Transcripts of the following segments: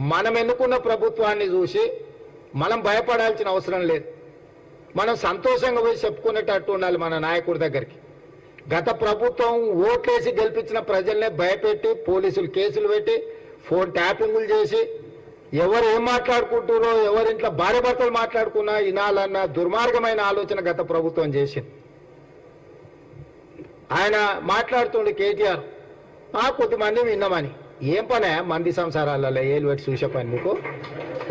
మనం ఎన్నుకున్న ప్రభుత్వాన్ని చూసి మనం భయపడాల్సిన అవసరం లేదు. మనం సంతోషంగా పోయి చెప్పుకునేటట్టు ఉండాలి మన నాయకుడి దగ్గరికి. గత ప్రభుత్వం ఓట్లేసి గెలిపించిన ప్రజల్నే భయపెట్టి పోలీసులు కేసులు పెట్టి ఫోన్ ట్యాపింగులు చేసి ఎవరు ఏం మాట్లాడుకుంటారో ఎవరింట్లో భార్య భర్తలు మాట్లాడుకున్నా వినాలన్న దుర్మార్గమైన ఆలోచన గత ప్రభుత్వం చేసింది. ఆయన మాట్లాడుతుండే కేటీఆర్ ఆ కొద్దిమంది విన్నామని. ఏం పనే మంది సంసారాలలో ఏలు పెట్టి చూసే పని నీకు?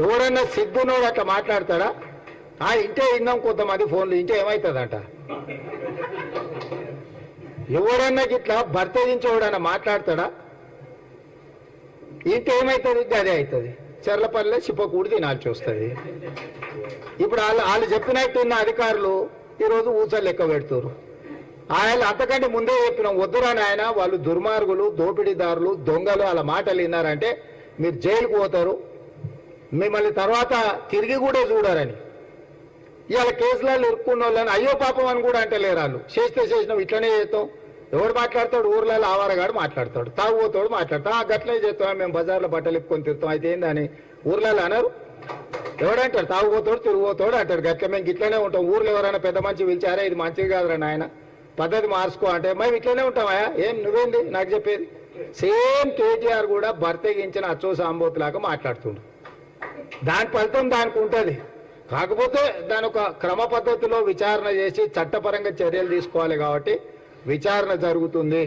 ఎవడన్నా సిగ్గునోడు అట్లా మాట్లాడతాడా? ఆ ఇంటే విన్నాం కొంతమంది ఫోన్లు ఇంటే ఏమవుతుందంట ఎవడన్నా గిట్లా భర్త ఎవడన్నా మాట్లాడతాడా? ఇంటే ఏమవుతుంది అదే అవుతుంది చెర్లపల్లె చిప్పకూడి తినాల్సి వస్తుంది. ఇప్పుడు వాళ్ళు వాళ్ళు చెప్పినట్టున్న అధికారులు ఈరోజు ఊచలు లెక్క పెడుతున్నారు ఆయన అంతకంటే ముందే చెప్పినాం వద్దురాని ఆయన వాళ్ళు దుర్మార్గులు దోపిడీదారులు దొంగలు వాళ్ళ మాటలు విన్నారంటే మీరు జైలుకు పోతారు. మిమ్మల్ని తర్వాత తిరిగి కూడా చూడరని. ఇవాళ కేసులలో ఇరుక్కున్న వాళ్ళని అయ్యో పాపం అని కూడా అంటే లేరు వాళ్ళు. చేస్తే చేసినాం ఇట్లనే చేస్తాం. ఎవడు మాట్లాడతాడు? ఊర్లలో ఆవారగాడు మాట్లాడతాడు. తాగుపోతాడు మాట్లాడతాడు. ఆ గట్లే చేస్తాం మేము బజార్లో బట్టలు ఇప్పుకొని తిరుగుతాం. అయితే ఏందని? ఊర్లలో అనరు. ఎవడంటాడు? తాగుపోతాడు తిరిగిపోతాడు అంటాడు. గట్ల మేము ఇట్లనే ఉంటాం. ఊర్లో ఎవరైనా పెద్ద మంచి పిలిచారా ఇది మంచిది కాదురా నాయన. పద్ధతి మార్చుకో అంటే మేము ఇట్లనే ఉంటామా ఏం నువ్వేంది? నాకు చెప్పేది. సేమ్ కేటీఆర్ కూడా భర్తగించిన అచ్చో సాంబోతులాగా మాట్లాడుతుండు. దాని ఫలితం దానికి ఉంటుంది. కాకపోతే దాని ఒక క్రమ పద్ధతిలో విచారణ చేసి చట్టపరంగా చర్యలు తీసుకోవాలి కాబట్టి విచారణ జరుగుతుంది.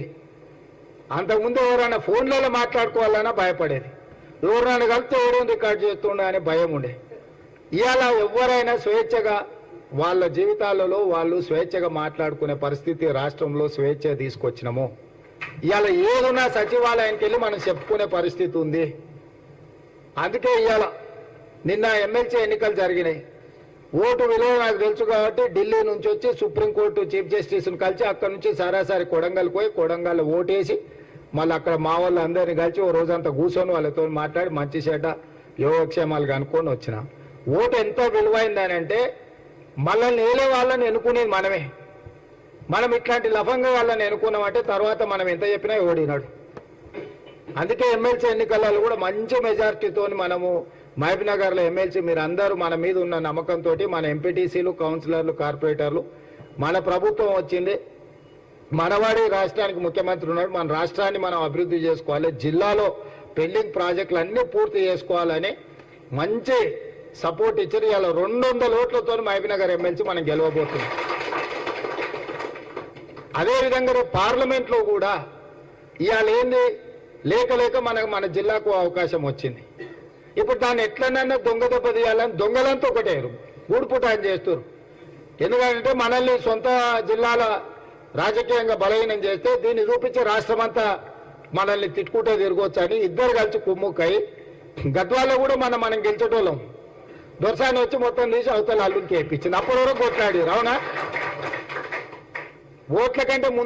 అంతకుముందు ఎవరైనా ఫోన్లలో మాట్లాడుకోవాలన్నా భయపడేది. ఎవరైనా కలిస్తే ఎవరు రికార్డ్ చేస్తుండే అనే భయం ఉండే. ఇవాళ ఎవరైనా స్వేచ్ఛగా వాళ్ళ జీవితాలలో వాళ్ళు స్వేచ్ఛగా మాట్లాడుకునే పరిస్థితి రాష్ట్రంలో స్వేచ్ఛ తీసుకొచ్చినాము. ఇవాళ ఏదున్నా సచివాలయానికి వెళ్ళి మనం చెప్పుకునే పరిస్థితి ఉంది. అందుకే ఇవాళ నిన్న ఎమ్మెల్సీ ఎన్నికలు జరిగినాయి. ఓటు విలువ నాకు తెలుసు కాబట్టి ఢిల్లీ నుంచి వచ్చి సుప్రీంకోర్టు చీఫ్ జస్టిస్ను కలిసి అక్కడ నుంచి సరాసరి కొడంగల్ పోయి కొడంగల్ ఓటేసి మళ్ళీ అక్కడ మా వాళ్ళు అందరినీ కలిసి ఓ రోజంతా కూర్చొని వాళ్ళతో మాట్లాడి మంచి చెడ్డ యోగక్షేమాలు కనుక్కొని వచ్చిన. ఓటు ఎంత విలువైందని అంటే మనల్ని ఏలే వాళ్ళని ఎన్నుకునేది మనమే. మనం ఇట్లాంటి లఫంగా వాళ్ళని ఎన్నుకున్నామంటే తర్వాత మనం ఎంత చెప్పినా ఓడినాడు అందుకే ఎమ్మెల్సీ ఎన్నికలలో కూడా మంచి మెజార్టీతో మనము మహబీనగర్లో ఎమ్మెల్సీ మీరు అందరూ మన మీద ఉన్న నమ్మకంతో మన ఎంపీటీసీలు కౌన్సిలర్లు కార్పొరేటర్లు మన ప్రభుత్వం వచ్చింది. మనవాడి రాష్ట్రానికి ముఖ్యమంత్రి ఉన్నాడు. మన రాష్ట్రాన్ని మనం అభివృద్ధి చేసుకోవాలి. జిల్లాలో పెండింగ్ ప్రాజెక్టులు అన్నీ పూర్తి చేసుకోవాలని మంచి సపోర్ట్ ఇచ్చారు. ఇలా రెండు వందల ఓట్లతో మహబీనగర్ ఎమ్మెల్సీ మనం గెలవబోతున్నాం. అదేవిధంగా రేపు పార్లమెంట్లో కూడా ఇవాళ ఏంది? లేక లేక మనకు మన జిల్లాకు అవకాశం వచ్చింది. ఇప్పుడు దాన్ని ఎట్లనైనా దొంగ దెబ్బ తీయాలని దొంగలంతా ఒకటేరు గూడుపుట చేస్తారు ఎందుకంటే మనల్ని సొంత జిల్లాల రాజకీయంగా బలహీనం చేస్తే దీన్ని చూపించి రాష్ట్రమంతా మనల్ని తిట్టుకుంటే తిరగొచ్చు అని ఇద్దరు కలిసి కుమ్ముక్కై గద్వాలో కూడా మనం మనం గెలిచేటోళ్ళం. దొరసాని వచ్చి మొత్తం తీసి అవతల అల్లుకి వేయించింది. అప్పటి వరకు కొట్లాడారు అవునా? ఓట్ల కంటే